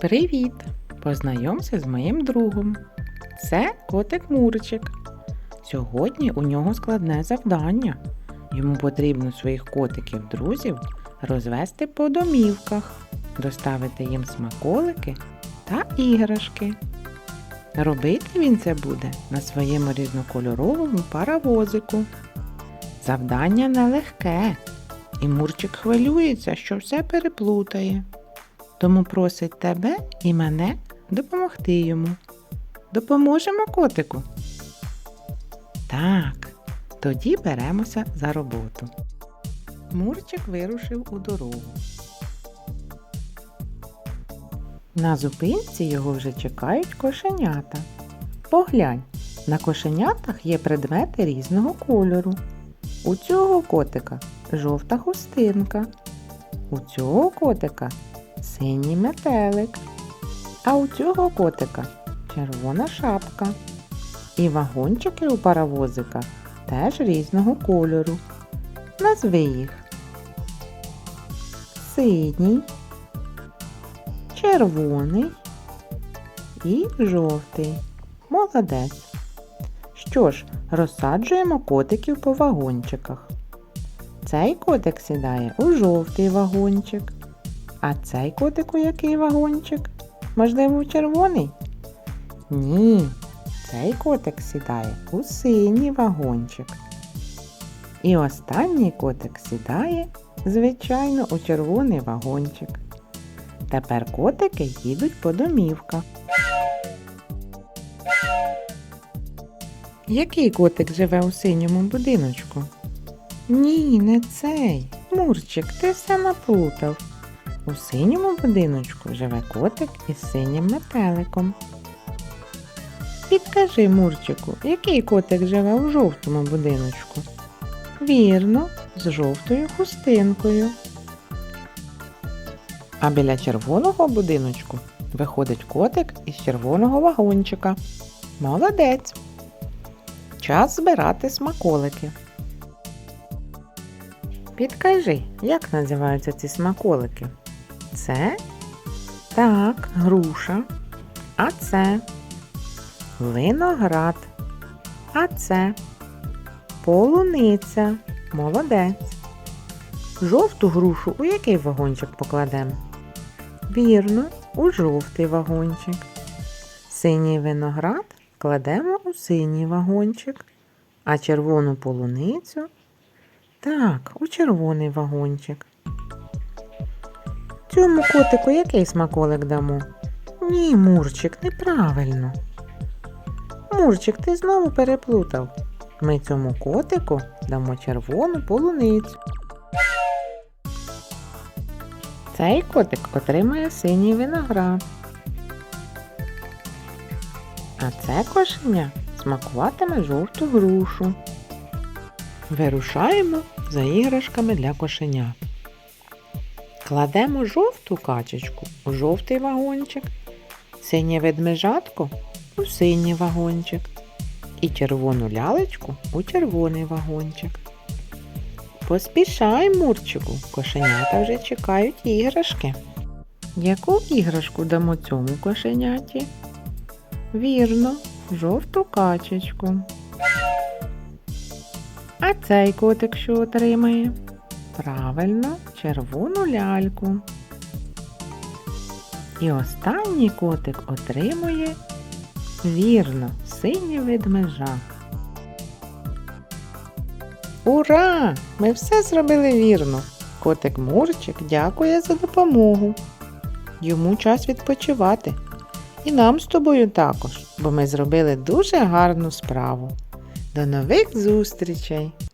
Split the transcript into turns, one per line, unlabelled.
Привіт! Познайомся з моїм другом. Це котик Мурчик. Сьогодні у нього складне завдання. Йому потрібно своїх котиків-друзів розвести по домівках, доставити їм смаколики та іграшки. Робити він це буде на своєму різнокольоровому паровозику. Завдання нелегке, і Мурчик хвилюється, що все переплутає. Тому просить тебе і мене допомогти йому. Допоможемо котику? Так, тоді беремося за роботу. Мурчик вирушив у дорогу. На зупинці його вже чекають кошенята. Поглянь, на кошенятах є предмети різного кольору. У цього котика жовта хустинка. У цього котика синій метелик. А у цього котика червона шапка. І вагончики у паровозика теж різного кольору. Назви їх. Синій, червоний і жовтий. Молодець. Що ж, розсаджуємо котиків по вагончиках. Цей котик сідає у жовтий вагончик. А цей котик у який вагончик? Можливо, червоний? Ні, цей котик сідає у синій вагончик. І останній котик сідає, звичайно, у червоний вагончик. Тепер котики їдуть по домівках. Який котик живе у синьому будиночку? Ні, не цей. Мурчик, ти все наплутав. У синьому будиночку живе котик із синім метеликом. Підкажи, Мурчику, який котик живе у жовтому будиночку? Вірно, з жовтою хустинкою. А біля червоного будиночку виходить котик із червоного вагончика. Молодець. Час збирати смаколики. Підкажи, як називаються ці смаколики? Це так, груша. А це виноград. А це полуниця. Молодець. Жовту грушу у який вагончик покладемо? Вірно, у жовтий вагончик. Синій виноград кладемо у синій вагончик, а червону полуницю так, у червоний вагончик. Цьому котику який смаколик дамо? Ні, Мурчик, неправильно. Мурчик, ти знову переплутав. Ми цьому котику дамо червону полуницю. Цей котик отримає синій виноград. А це кошеня смакуватиме жовту грушу. Вирушаємо за іграшками для кошенят. Кладемо жовту качечку у жовтий вагончик, синє ведмежатко у синій вагончик і червону лялечку у червоний вагончик. Поспішай, Мурчику, кошенята вже чекають іграшки. Яку іграшку дамо цьому кошеняті? Вірно, жовту качечку. А цей котик що отримає? Правильно, червону ляльку. І останній котик отримує вірно, синє ведмежа. Ура! Ми все зробили вірно. Котик Мурчик дякує за допомогу. Йому час відпочивати. І нам з тобою також, бо ми зробили дуже гарну справу. До нових зустрічей!